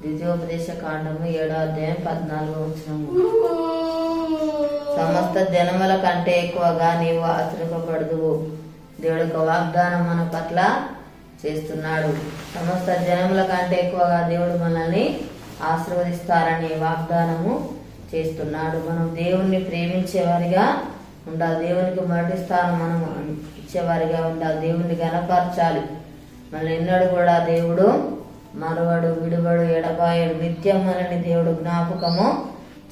ద్వితీయోపదేశ కాండము ఏడో అధ్యాయం పద్నాలుగో వచ్చినము సమస్త జనముల కంటే ఎక్కువగా నీవు ఆశ్రయపడదువు. దేవుడి యొక్క వాగ్దానం మన పట్ల చేస్తున్నాడు. సమస్త జనముల కంటే ఎక్కువగా దేవుడు మనల్ని ఆశీర్వదిస్తారని వాగ్దానము చేస్తున్నాడు. మనం దేవుణ్ణి ప్రేమించేవారిగా ఉండాలి. దేవునికి మొదటి స్థానం మనం ఇచ్చేవారిగా ఉండాలి. దేవుణ్ణి గనపరచాలి మన ఎన్నడూ కూడా దేవుడు మరవడు విడువడు ఎడబాయడు. నిత్యం దేవుడు జ్ఞాపకము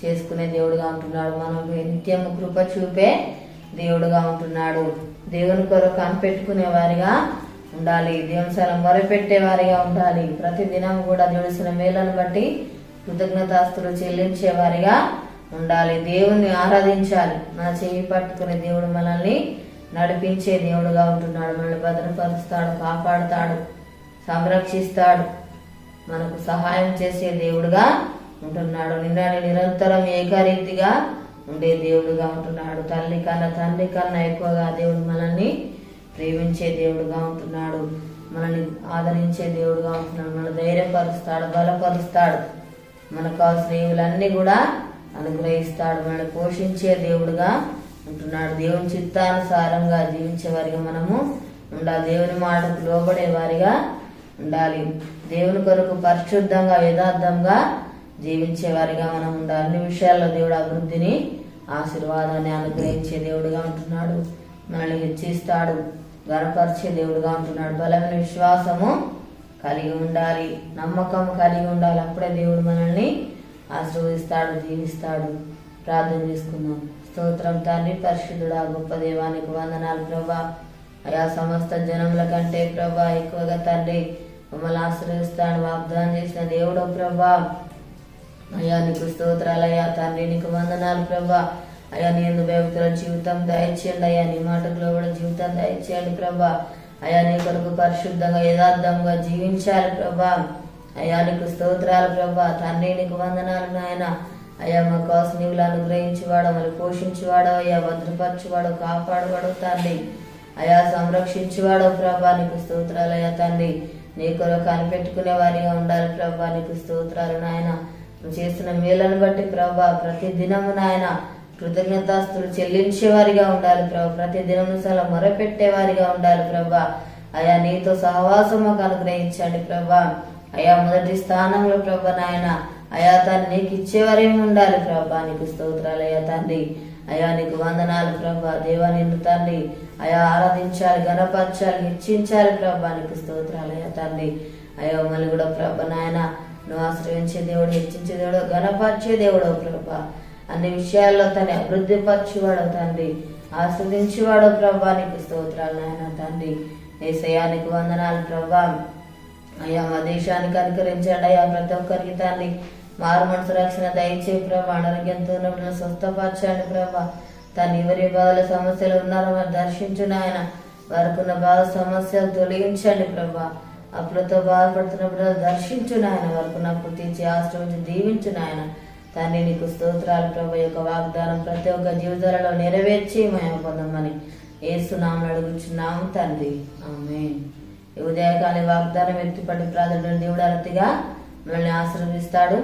చేసుకునే దేవుడుగా ఉంటున్నాడు. మనకు నిత్యము కృప చూపే దేవుడుగా ఉంటున్నాడు. దేవుని కొరకు కనిపెట్టుకునే వారిగా ఉండాలి. దేవుని సలం మొరపెట్టే వారిగా ఉండాలి. ప్రతి దినం కూడా దేవుడిసిన మేలను బట్టి కృతజ్ఞతాస్తులు చెల్లించే వారిగా ఉండాలి. దేవుణ్ణి ఆరాధించాలి. మన చేయి పట్టుకునే దేవుడు మనల్ని నడిపించే దేవుడుగా ఉంటున్నాడు. మనల్ని భద్రపరుస్తాడు కాపాడుతాడు సంరక్షిస్తాడు. మనకు సహాయం చేసే దేవుడుగా ఉంటున్నాడు. నిన్న నిరంతరం ఏకరీతిగా ఉండే దేవుడుగా ఉంటున్నాడు. తల్లి కన్నా తండ్రి కన్నా ఎక్కువగా దేవుడు మనల్ని ప్రేమించే దేవుడుగా ఉంటున్నాడు. మనల్ని ఆదరించే దేవుడుగా ఉంటున్నాడు. మన ధైర్యపరుస్తాడు బలపరుస్తాడు. మనకు కావాల్సిన ఏవులన్నీ కూడా అనుగ్రహిస్తాడు. మనల్ని పోషించే దేవుడుగా ఉంటున్నాడు. దేవుని చిత్తానుసారంగా జీవించే వారిగా మనము ఉండాలి. దేవుని మాటకు లోబడే వారిగా ఉండాలి. దేవుని కొరకు పరిశుద్ధంగా యథార్థంగా జీవించే వారిగా మనం ఉండాలి. అన్ని విషయాల్లో దేవుడు అభివృద్ధిని ఆశీర్వాదాన్ని అనుగ్రహించే దేవుడుగా ఉంటున్నాడు. మనల్ని హెచ్చిస్తాడు. గనపరిచే దేవుడుగా ఉంటున్నాడు. బలమైన విశ్వాసము కలిగి ఉండాలి. నమ్మకం కలిగి ఉండాలి. అప్పుడే దేవుడు మనల్ని ఆశీర్వదిస్తాడు జీవిస్తాడు ప్రార్థన చేసుకుందాం. స్తోత్రం తండ్రి పరిశుద్ధుడా గొప్ప దేవానికి వందనాలు ప్రభా. అయా సమస్త జనముల కంటే ప్రభా ఎక్కువగా తండ్రి మమ్మల్ని ఆశ్రయిస్తాను వాగ్దానం చేసిన దేవుడు ప్రభా. అయ్యా నీకు స్తోత్రాలు అయ్యా తండ్రి నీకు వందనాలు ప్రభా. అయ్యా నేను భయభక్తుల జీవితం దయచేయండి. అయ్యా నీ మాటలో కూడా జీవితం దయచేయండి ప్రభా. అయ్యా నీ కొరకు పరిశుద్ధంగా యథార్థంగా జీవించాలి ప్రభా. అయ్యా నీకు స్తోత్రాలు ప్రభా. తండ్రి నీకు వందనాలు నాయన. అయ్యా మా కోసం నీవులు అనుగ్రహించేవాడు మరి పోషించేవాడు. అయ్యా భద్రపరచేవాడు కాపాడవాడు తండ్రి. అయా సంరక్షించేవాడు ప్రభా. నీకు స్తోత్రాలు అయ్యా తండ్రి. నీ కొరకు కనిపెట్టుకునే వారిగా ఉండాలి ప్రభా. నీకు స్తోత్రాలు నాయన. నువ్వు చేస్తున్న మేలను బట్టి ప్రభా ప్రతి దినము నాయన కృతజ్ఞతాస్తులు చెల్లించేవారిగా ఉండాలి ప్రభా. ప్రతి దినము సలా మొరపెట్టేవారిగా ఉండాలి ప్రభా. అయా నీతో సహవాసం మాకు అనుగ్రహించండి ప్రభా. అయా మొదటి స్థానంలో ప్రభా నాయన అయా తండ్రి నీకు ఇచ్చేవారేమి ఉండాలి ప్రభా? నీకు స్తోత్రాలు అయ్యా తండ్రి. అయా నీకు వందనాలు ప్రభా. దేవా నిన్ను తండ్రి. అయా ఆరాధించాలి గణపరచాలి హెచ్చించాలి ప్రభా. నీకు స్తోత్రాలు అయ్యా తండ్రి. అయ్యో మళ్ళీ కూడా ప్రభ నాయన నువ్వు ఆశ్రయించే దేవుడు హెచ్చించే దేవుడు గణపరిచే దేవుడు ప్రభా. అన్ని విషయాల్లో తన అభివృద్ధి పరచువాడు తండ్రి. ఆస్వాదించేవాడు ప్రభా. నీకు స్తోత్రాలు నాయన తండ్రి. ఏసయానికి వందనాలు ప్రభా. అయ్యా మా దేశానికి అనుకరించండి అయ్యా ప్రతి ఒక్కరికి తండ్రి. మారు మనసు రక్షణ దయచే ప్రభా. అనారోగ్యంతో ఉన్నప్పుడు స్వస్థపరచండి ప్రభా. తను ఎవరి బాధల సమస్యలు ఉన్నారో వారు దర్శించు నాయన. వారికున్న బాధ సమస్యలు తొలగించండి ప్రభా. అప్పులతో బాధపడుతున్నప్పుడు దర్శించు నాయన. వారికున్న అప్పుడు తీర్చి ఆశ్రమించి దీవించు నాయన. తండ్రి నీకు స్తోత్రాలు ప్రభు. యొక్క వాగ్దానం ప్రతి ఒక్క జీవితాలలో నెరవేర్చి మేము పొందమని ఏసునామని అడుగుచున్నాము తండ్రి. ఆమె ఉదయకాలి వాగ్దానం ఎత్తిపడి ప్రార్థన దేవుడు అరతిగా మిమ్మల్ని ఆశీర్వదిస్తాడు.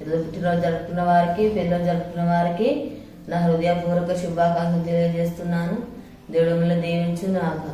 ఈరోజు పుట్టినరోజు జరుపుకున్న వారికి పెళ్ళిరోజు జరుపుకున్న వారికి నా హృదయపూర్వక శుభాకాంక్షలు తెలియజేస్తున్నాను. దేవుడు మిమ్మల్ని దీవించు నాకు